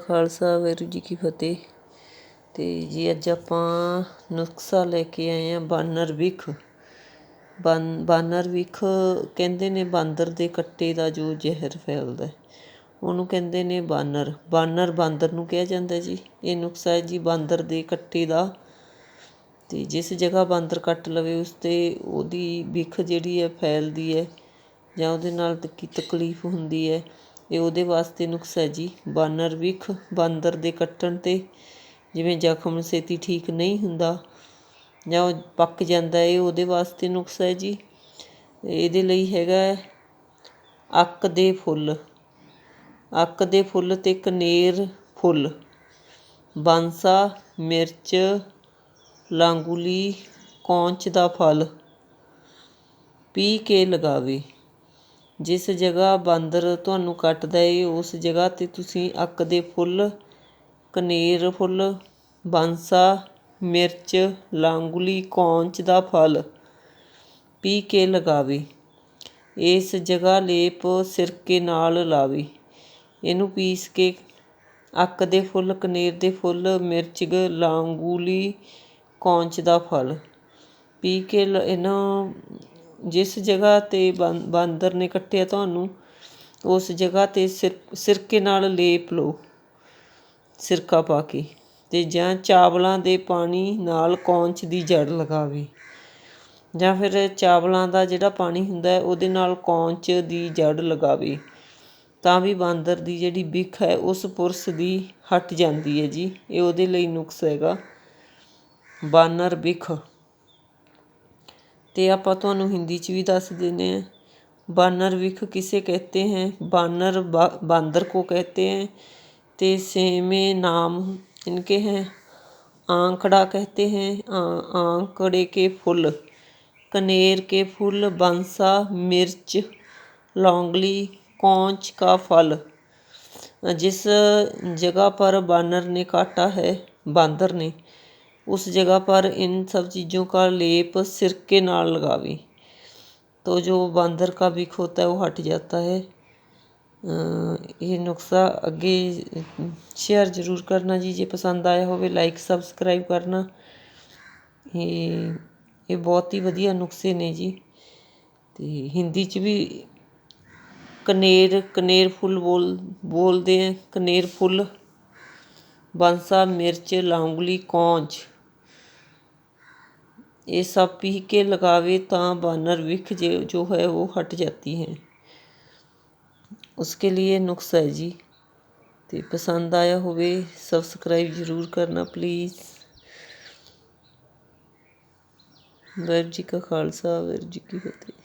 ਖਾਲਸਾ, ਵਾਹਿਗੁਰੂ ਜੀ ਕੀ ਫਤਿਹ। ਤੇ ਜੀ, ਅੱਜ ਆਪਾਂ ਨੁਸਖਾ ਲੈ ਕੇ ਆਏ ਆ ਬਾਨਰ ਵਿਖ। ਬਾਨ- ਬਾਨਰ ਵਿਖ ਕਹਿੰਦੇ ਨੇ ਬਾਂਦਰ ਦੇ ਕੱਟੇ ਦਾ ਜੋ ਜ਼ਹਿਰ ਫੈਲਦਾ ਉਹਨੂੰ ਕਹਿੰਦੇ ਨੇ ਬਾਨਰ। ਬਾਨਰ ਬਾਂਦਰ ਨੂੰ ਕਿਹਾ ਜਾਂਦਾ ਜੀ। ਇਹ ਨੁਸਖਾ ਹੈ ਜੀ ਬਾਂਦਰ ਦੇ ਕੱਟੇ ਦਾ। ਤੇ ਜਿਸ ਜਗ੍ਹਾ ਬਾਂਦਰ ਕੱਟ ਲਵੇ, ਉਸ ਤੇ ਉਹਦੀ ਵਿਖ ਜਿਹੜੀ ਹੈ ਫੈਲਦੀ ਹੈ ਜਾਂ ਉਹਦੇ ਨਾਲ ਕੀ ਤਕਲੀਫ ਹੁੰਦੀ ਹੈ। ਇਹ ਉਹਦੇ ਵਾਸਤੇ ਨੁਸਖਾ ਹੈ ਜੀ। ਬਾਨਰ ਵਿਖ, ਬਾਂਦਰ ਦੇ ਕੱਟਣ ਤੇ ਜਿਵੇਂ ਜ਼ਖਮ ਛੇਤੀ ਠੀਕ ਨਹੀਂ ਹੁੰਦਾ ਜਾਂ ਉਹ ਪੱਕ ਜਾਂਦਾ ਹੈ ਇਹ ਉਹਦੇ ਵਾਸਤੇ ਨੁਸਖਾ ਹੈ ਜੀ। ਇਹਦੇ ਲਈ ਹੈਗਾ ਅੱਕ ਦੇ ਫੁੱਲ। ਅੱਕ ਦੇ ਫੁੱਲ ਤੇ ਕਨੇਰ ਫੁੱਲ। ਬਾਂਸਾ, ਮਿਰਚ, ਲਾਂਗੂਲੀ, ਕੌਂਚ ਦਾ ਫਲ। ਪੀ ਕੇ ਲਗਾਵੇ। ਜਿਸ ਜਗ੍ਹਾ ਬਾਂਦਰ ਤੁਹਾਨੂੰ ਕੱਟਦਾ ਏ, ਉਸ ਜਗ੍ਹਾ ਤੇ ਤੁਸੀਂ ਅੱਕ ਦੇ ਫੁੱਲ, ਕਨੇਰ ਫੁੱਲ, ਬਾਂਸਾ, ਮਿਰਚ, ਲਾਂਗੂਲੀ, ਕੌਂਚ ਦਾ ਫਲ ਪੀ ਕੇ ਲਗਾਵੇ। ਇਸ ਜਗ੍ਹਾ ਲੇਪ ਸਿਰਕੇ ਨਾਲ ਲਾਵੇ। ਇਹਨੂੰ ਪੀਸ ਕੇ ਅੱਕ ਦੇ ਫੁੱਲ, ਕਨੇਰ ਦੇ ਫੁੱਲ, ਮਿਰਚ, ਲਾਂਗੂਲੀ, ਕੌਂਚ ਦਾ ਫਲ ਪੀ ਕੇ ਲ- ਇਹਨਾਂ ਜਿਸ ਜਗ੍ਹਾ ਤੇ ਬਾਂ- ਬਾਂਦਰ ਨੇ ਕੱਟਿਆ ਤੁਹਾਨੂੰ, ਉਸ ਜਗ੍ਹਾ ਤੇ ਸਿਰ, ਸਿਰਕੇ ਨਾਲ ਲੇਪ ਲਓ, ਸਿਰਕਾ ਪਾ ਕੇ ਅਤੇ ਜਾਂ ਚਾਵਲਾਂ ਦੇ ਪਾਣੀ ਨਾਲ ਕੌਂਚ ਦੀ ਜੜ ਲਗਾਵੇ, ਜਾਂ ਫਿਰ ਚਾਵਲਾਂ ਦਾ ਜਿਹੜਾ ਪਾਣੀ ਹੁੰਦਾ ਉਹਦੇ ਨਾਲ ਕੌਂਚ ਦੀ ਜੜ ਲਗਾਵੇ, ਤਾਂ ਵੀ ਬਾਂਦਰ ਦੀ ਜਿਹੜੀ ਬਿੱਖ ਹੈ, ਉਸ ਪੁਰਸ਼ ਦੀ ਹਟ ਜਾਂਦੀ ਹੈ ਜੀ, ਇਹ ਉਹਦੇ ਲਈ ਨੁਕਸ ਹੈਗਾ, ਬਾਨਰ ਬਿੱਖ ਤੇ ਆਪਾਂ ਤੁਹਾਨੂੰ ਹਿੰਦੀ ਚ ਵੀ ਦੱਸ ਦਿੰਦੇ ਹਾਂ बानर विख किसे कहते हैं बानर बा, बांदर को कहते हैं ते सेमे नाम इनके हैं आंकड़ा कहते हैं आ, आंकड़े के फूल कनेर के फूल बंसा मिर्च लौंगली कौंच का फल जिस जगह पर बानर ने काटा है बांदर ने उस जगह पर इन सब चीज़ों का लेप सिरके नाल लगावे तो जो बंदर का बिख होता है वो हट जाता है ਇਹ ਨੁਸਖਾ ਅੱਗੇ ਸ਼ੇਅਰ ਜ਼ਰੂਰ ਕਰਨਾ ਜੀ ਜੇ ਪਸੰਦ ਆਇਆ ਹੋਵੇ ਲਾਈਕ ਸਬਸਕ੍ਰਾਈਬ ਕਰਨਾ ਇਹ ਇਹ ਬਹੁਤ ਹੀ ਵਧੀਆ ਨੁਸਖੇ ਨੇ ਜੀ ਤੇ ਹਿੰਦੀ ਚ ਵੀ ਕਨੇਰ ਕਨੇਰ ਫੁੱਲ ਬੋਲ ਬੋਲਦੇ ਆ ਕਨੇਰ ਫੁੱਲ ਬੰਸਾ ਮਿਰਚ ਲੌਂਗਲੀ ਕੌਂਚ ये सब पी के लगावे ता बानर विख जे जो है वो हट जाती है उसके लिए नुस्खा है जी ਤੇ ਪਸੰਦ ਆਇਆ ਹੋਵੇ ਸਬਸਕ੍ਰਾਈਬ ਜ਼ਰੂਰ ਕਰਨਾ ਪਲੀਜ਼ ਵਾਹਿਗੁਰੂ ਜੀ ਕਾ ਖਾਲਸਾ ਵਾਹਿਗੁਰੂ ਜੀ ਕੀ ਫਤਿਹ